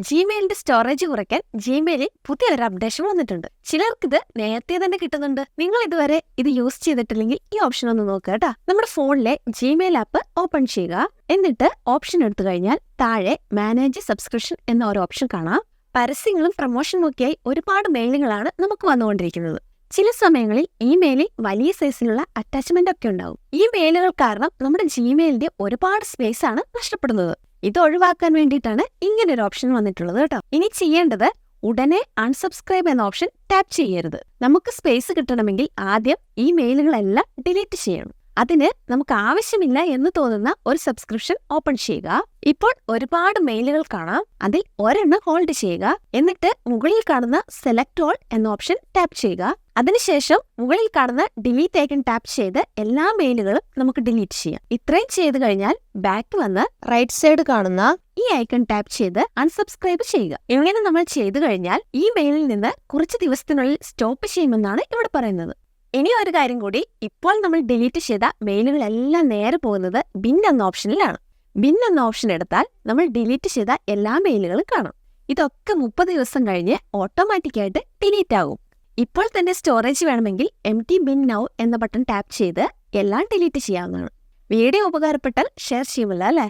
ജിമെയിലിന്റെ storage കുറയ്ക്കാൻ ജിമെയിലിൽ പുതിയൊരു updation വന്നിട്ടുണ്ട്. ചിലർക്ക് ഇത് നേരത്തെ തന്നെ കിട്ടുന്നുണ്ട്. നിങ്ങൾ ഇതുവരെ ഇത് യൂസ് ചെയ്തിട്ടില്ലെങ്കിൽ ഈ ഓപ്ഷൻ ഒന്ന് നോക്കുക കേട്ടോ. നമ്മുടെ ഫോണിലെ ജിമെയിൽ ആപ്പ് ഓപ്പൺ ചെയ്യുക. എന്നിട്ട് ഓപ്ഷൻ എടുത്തു കഴിഞ്ഞാൽ താഴെ മാനേജ് സബ്സ്ക്രിപ്ഷൻ എന്ന ഒരു ഓപ്ഷൻ കാണാം. പരസ്യങ്ങളും പ്രൊമോഷനും ഒക്കെയായി ഒരുപാട് മെയിലുകളാണ് നമുക്ക് വന്നുകൊണ്ടിരിക്കുന്നത്. ചില സമയങ്ങളിൽ ഈ മെയിലിൽ വലിയ സൈസിലുള്ള അറ്റാച്ച്മെന്റ് ഒക്കെ ഉണ്ടാവും. ഈ മെയിലുകൾ കാരണം നമ്മുടെ ജിമെയിലിന്റെ ഒരുപാട് സ്പേസ് ആണ് നഷ്ടപ്പെടുന്നത്. ഇത് ഒഴിവാക്കാൻ വേണ്ടിയിട്ടാണ് ഇങ്ങനെ ഒരു ഓപ്ഷൻ വന്നിട്ടുള്ളത് കേട്ടോ. ഇനി ചെയ്യേണ്ടത് ഉടനെ അൺസബ്സ്ക്രൈബ് എന്ന ഓപ്ഷൻ ടാപ്പ് ചെയ്യരുത്. നമുക്ക് സ്പേസ് കിട്ടണമെങ്കിൽ ആദ്യം ഈ മെയിലുകളെല്ലാം ഡിലീറ്റ് ചെയ്യണം. അതിന് നമുക്ക് ആവശ്യമില്ല എന്ന് തോന്നുന്ന ഒരു സബ്സ്ക്രിപ്ഷൻ ഓപ്പൺ ചെയ്യുക. ഇപ്പോൾ ഒരുപാട് മെയിലുകൾ കാണാം. അതിൽ ഒരെണ്ണം ഹോൾഡ് ചെയ്യുക. എന്നിട്ട് മുകളിൽ കാണുന്ന സെലക്ട് ഓൾ എന്ന ഓപ്ഷൻ ടാപ്പ് ചെയ്യുക. അതിനുശേഷം മുകളിൽ കാണുന്ന ഡിലീറ്റ് ഐക്കൺ ടാപ്പ് ചെയ്ത് എല്ലാ മെയിലുകളും നമുക്ക് ഡിലീറ്റ് ചെയ്യാം. ഇത്രയും ചെയ്ത് കഴിഞ്ഞാൽ ബാക്ക് വന്ന് റൈറ്റ് സൈഡ് കാണുന്ന ഈ ഐക്കൺ ടാപ്പ് ചെയ്ത് അൺസബ്സ്ക്രൈബ് ചെയ്യുക. ഇങ്ങനെ നമ്മൾ ചെയ്തു കഴിഞ്ഞാൽ ഈ മെയിലിൽ നിന്ന് കുറച്ച് ദിവസത്തിനുള്ളിൽ സ്റ്റോപ്പ് ചെയ്യുമെന്നാണ് ഇവിടെ പറയുന്നത്. ഇനി ഒരു കാര്യം കൂടി ഇപ്പോൾ നമ്മൾ ഡിലീറ്റ് ചെയ്ത മെയിലുകളെല്ലാം നേരെ പോകുന്നത് ബിൻ എന്ന ഓപ്ഷനിലാണ് ബിൻ എന്ന ഓപ്ഷൻ എടുത്താൽ നമ്മൾ ഡിലീറ്റ് ചെയ്ത എല്ലാ മെയിലുകളും കാണും. ഇതൊക്കെ മുപ്പത് ദിവസം കഴിഞ്ഞ് ഓട്ടോമാറ്റിക്കായിട്ട് ഡിലീറ്റ് ആകും. ഇപ്പോൾ തന്നെ സ്റ്റോറേജ് വേണമെങ്കിൽ എം ടി ബിൻ നൗ എന്ന ബട്ടൺ ടാപ്പ് ചെയ്ത് എല്ലാം ഡിലീറ്റ് ചെയ്യാവുന്നതാണ്. വീഡിയോ ഉപകാരപ്പെട്ടാൽ ഷെയർ ചെയ്യുമല്ലോ അല്ലേ?